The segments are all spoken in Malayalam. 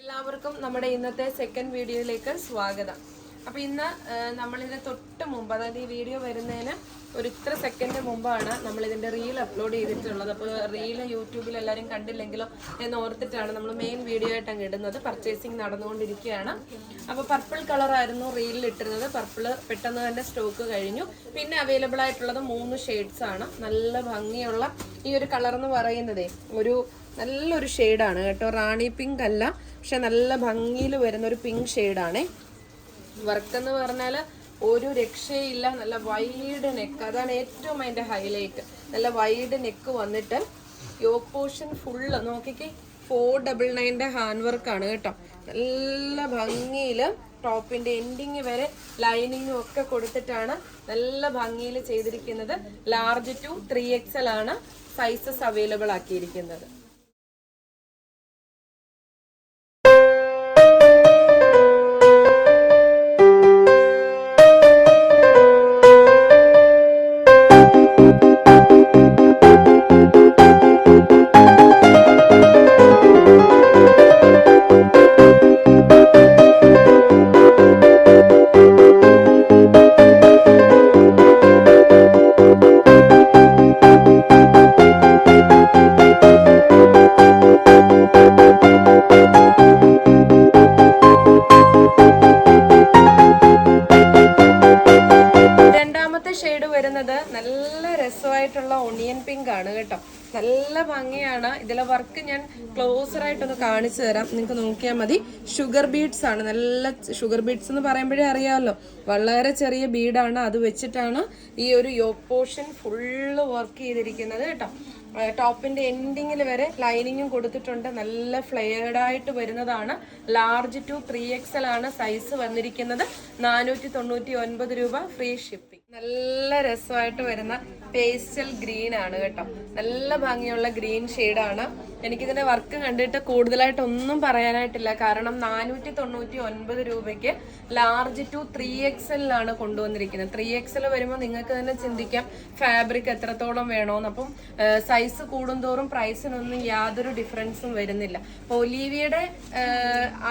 എല്ലാവർക്കും നമ്മുടെ ഇന്നത്തെ സെക്കൻഡ് വീഡിയോയിലേക്ക് സ്വാഗതം. അപ്പൊ ഇന്ന് നമ്മളിതിന്റെ തൊട്ട് മുമ്പ് അതായത് ഈ വീഡിയോ വരുന്നതിന് ഒരു ഇത്ര സെക്കൻഡ് മുമ്പാണ് നമ്മൾ ഇതിന്റെ റീൽ അപ്ലോഡ് ചെയ്തിട്ടുള്ളത്. അപ്പോൾ റീൽ യൂട്യൂബിൽ എല്ലാവരും കണ്ടില്ലെങ്കിലോ എന്ന് ഓർത്തിട്ടാണ് നമ്മൾ മെയിൻ വീഡിയോ ആയിട്ടാണ് ഇടുന്നത്. പർച്ചേസിങ് നടന്നുകൊണ്ടിരിക്കുകയാണ്. അപ്പോൾ പർപ്പിൾ കളർ ആയിരുന്നു റീലിൽ ഇട്ടിരുന്നത്. പർപ്പിൾ പെട്ടെന്ന് തന്നെ സ്റ്റോക്ക് കഴിഞ്ഞു. പിന്നെ അവൈലബിൾ ആയിട്ടുള്ളത് മൂന്ന് ഷെയ്ഡ്സ് ആണ്. നല്ല ഭംഗിയുള്ള ഈ ഒരു കളർ എന്ന് പറയുന്നതേ ഒരു നല്ലൊരു ഷെയ്ഡാണ് കേട്ടോ. റാണി പിങ്ക് അല്ല പക്ഷെ നല്ല ഭംഗിയിൽ വരുന്ന ഒരു പിങ്ക് ഷെയ്ഡാണേ വർക്ക് എന്ന് പറഞ്ഞാൽ ഒരു രക്ഷയില്ല നല്ല വൈഡ് നെക്ക് അതാണ് ഏറ്റവും അതിന്റെ ഹൈലൈറ്റ് നല്ല വൈഡ് നെക്ക് വന്നിട്ട് യോക്ക് പോർഷൻ ഫുള്ള് നോക്കിക്കേ ഫോർ ഡബിൾ നയന്റെ ഹാൻഡ് വർക്കാണ് കേട്ടോ. നല്ല ഭംഗിയിൽ ടോപ്പിന്റെ എൻഡിങ് വരെ ലൈനിങ്ങും ഒക്കെ കൊടുത്തിട്ടാണ് നല്ല ഭംഗിയിൽ ചെയ്തിരിക്കുന്നത്. ലാർജ് ടു ത്രീ എക്സൽ ആണ് സൈസസ് അവൈലബിൾ ആക്കിയിരിക്കുന്നത്. കേട്ടോ. നല്ല ഭംഗിയാണ്. ഇതിലെ വർക്ക് ഞാൻ ക്ലോസർ ആയിട്ടൊന്ന് കാണിച്ചു തരാം. നിങ്ങൾക്ക് നോക്കിയാൽ മതി. ഷുഗർ ബീഡ്സ് ആണ്. നല്ല ഷുഗർ ബീഡ്സ് എന്ന് പറയുമ്പോഴേ അറിയാമല്ലോ. വളരെ ചെറിയ ബീഡാണ് അത് വെച്ചിട്ടാണ് ഈ ഒരു യോ പോർഷൻ ഫുള്ള് വർക്ക് ചെയ്തിരിക്കുന്നത് കേട്ടോ. ടോപ്പിന്റെ എൻഡിങ്ങിൽ വരെ ലൈനിങ്ങും കൊടുത്തിട്ടുണ്ട്. നല്ല ഫ്ലെയർഡ് ആയിട്ട് വരുന്നതാണ്. ലാർജ് ടു ത്രീ എക്സൽ ആണ് സൈസ് വന്നിരിക്കുന്നത്. നാനൂറ്റി രൂപ ഫ്രീ ഷിപ്പിംഗ് നല്ല രസമായിട്ട് വരുന്ന പേസ്റ്റൽ ഗ്രീൻ ആണ് കേട്ടോ. നല്ല ഭംഗിയുള്ള ഗ്രീൻ ആണ്. എനിക്കിതിന്റെ വർക്ക് കണ്ടിട്ട് കൂടുതലായിട്ട് ഒന്നും പറയാനായിട്ടില്ല. കാരണം നാനൂറ്റി തൊണ്ണൂറ്റി ഒൻപത് രൂപയ്ക്ക് ലാർജ് ടു ത്രീ എക്സലിലാണ് കൊണ്ടുവന്നിരിക്കുന്നത്. ത്രീ എക്സൽ വരുമ്പോൾ നിങ്ങൾക്ക് തന്നെ ചിന്തിക്കാം ഫാബ്രിക് എത്രത്തോളം വേണോന്ന്. അപ്പം സൈസ് കൂടുന്തോറും പ്രൈസിനൊന്നും യാതൊരു ഡിഫറൻസും വരുന്നില്ല. അപ്പോൾ ഒലീവിയുടെ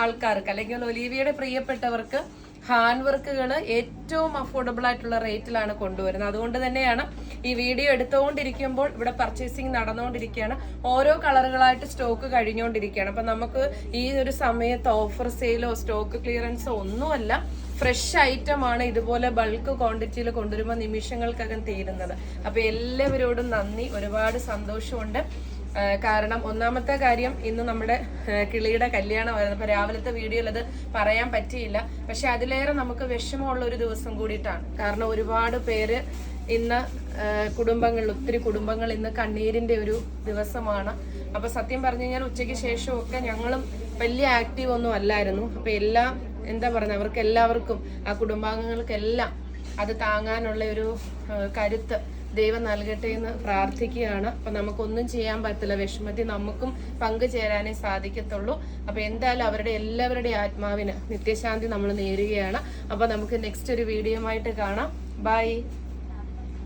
ആൾക്കാർക്ക് അല്ലെങ്കിൽ ഒലീവിയുടെ പ്രിയപ്പെട്ടവർക്ക് ഹാൻഡ് വർക്കുകൾ ഏറ്റവും അഫോർഡബിൾ ആയിട്ടുള്ള റേറ്റിലാണ് കൊണ്ടുവരുന്നത്. അതുകൊണ്ട് തന്നെയാണ് ഈ വീഡിയോ എടുത്തുകൊണ്ടിരിക്കുമ്പോൾ ഇവിടെ പർച്ചേസിങ് നടന്നുകൊണ്ടിരിക്കുകയാണ് ഓരോ കളറുകളായിട്ട് സ്റ്റോക്ക് കഴിഞ്ഞുകൊണ്ടിരിക്കുകയാണ് അപ്പം നമുക്ക് ഈ ഒരു സമയത്ത് ഓഫർ സെയിലോ സ്റ്റോക്ക് ക്ലിയറൻസോ ഒന്നുമല്ല ഫ്രഷ് ഐറ്റം ആണ് ഇതുപോലെ ബൾക്ക് ക്വാണ്ടിറ്റിയിൽ കൊണ്ടുവരുമ്പോൾ നിമിഷങ്ങൾക്കകം തീരുന്നത്. അപ്പോൾ എല്ലാവരോടും നന്ദി. ഒരുപാട് സന്തോഷമുണ്ട്. കാരണം ഒന്നാമത്തെ കാര്യം ഇന്ന് നമ്മുടെ കിളിയുടെ കല്യാണമായിരുന്നു അപ്പൊ രാവിലത്തെ വീഡിയോയിൽ അത് പറയാൻ പറ്റിയില്ല. പക്ഷെ അതിലേറെ നമുക്ക് വിഷമമുള്ള ഒരു ദിവസം കൂടിയിട്ടാണ്. കാരണം ഒരുപാട് പേര് ഇന്ന് കുടുംബങ്ങൾ ഒത്തിരി കുടുംബങ്ങൾ ഇന്ന് കണ്ണീരിന്റെ ഒരു ദിവസമാണ്. അപ്പൊ സത്യം പറഞ്ഞു കഴിഞ്ഞാൽ ഉച്ചയ്ക്ക് ശേഷമൊക്കെ ഞങ്ങളും വലിയ ആക്റ്റീവ് ഒന്നും അല്ലായിരുന്നു. അപ്പൊ എല്ലാം എന്താ പറയുക അവർക്ക് എല്ലാവർക്കും ആ കുടുംബാംഗങ്ങൾക്കെല്ലാം അത് താങ്ങാനുള്ള ഒരു കരുത്ത് ദൈവം നൽകട്ടെ എന്ന് പ്രാർത്ഥിക്കുകയാണ്. അപ്പൊ നമുക്കൊന്നും ചെയ്യാൻ പറ്റില്ല. വിഷമത്തിൽ നമുക്കും പങ്കുചേരാനേ സാധിക്കത്തുള്ളൂ. അപ്പൊ എന്തായാലും അവരുടെ എല്ലാവരുടെയും ആത്മാവിന് നിത്യശാന്തി നമ്മൾ നേരുകയാണ്. അപ്പൊ നമുക്ക് നെക്സ്റ്റ് ഒരു വീഡിയോ ആയിട്ട് കാണാം. ബൈ